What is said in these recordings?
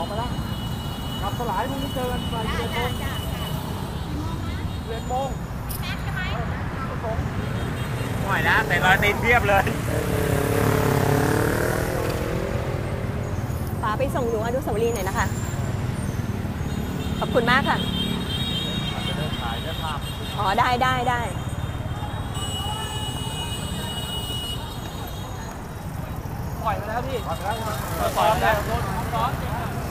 อกไปแล้วกลับสลายพรุ่งนี้เจอกันบ่ายเจ็ดโมงเจ็ดโมงหน่อยนะแต่รอยตีนเพียบเลยป๋าไปส่งหนูอนุสาวรีย์หน่อยนะคะ ขอบคุณมากค่ะจะได้ถ่ายได้ภาพอ๋อ ได้ได้ได้ปล่อยไปแล้วพี่ปล่อยไปแล้วปล่อยไปแล้ว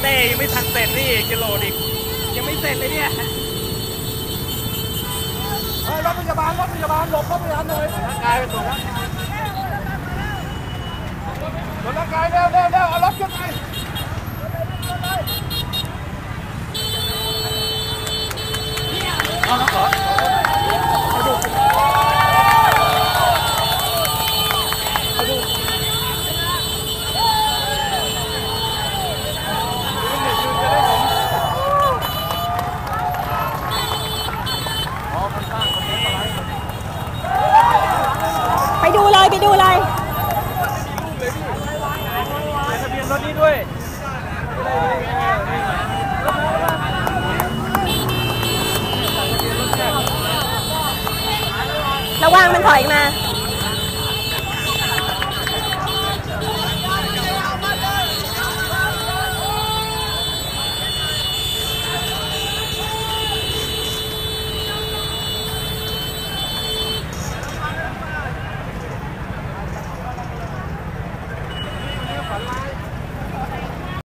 เพื่อนกูไม่เป็นไรไม่เป็นไรไอ้เหี้ยถามต้องวิ่งหมดเลยเออว่ะเหี้ยโดนซ้อมอะโดนซ้อมถึงเฮียจริงๆเลยเฮียเยอะแม่เดี๋ยวพรุ่งนี้เอาคืนโอ้ยเน็ตช้าโหลดวิดีโอวันแรกของพี่เต้ยังไม่ทันเสร็จนี่อีกจะโหลดอีกยังไม่เสร็จเลยเนี่ยเฮ้ยรถพยาบาลรถพยาบาลหลบรถพยาบาลหน่อยร่างกายไปตรวจร่างกายตรวจร่างกายเร็วเร็วเร็วเอารถขึ้นไป เอาแล้วเหรออ๋อมันสร้างมันเป็นอะไร ไปดูเลยไปดูเลยทะเบียนรถนี้ด้วยระวังมันถอยมา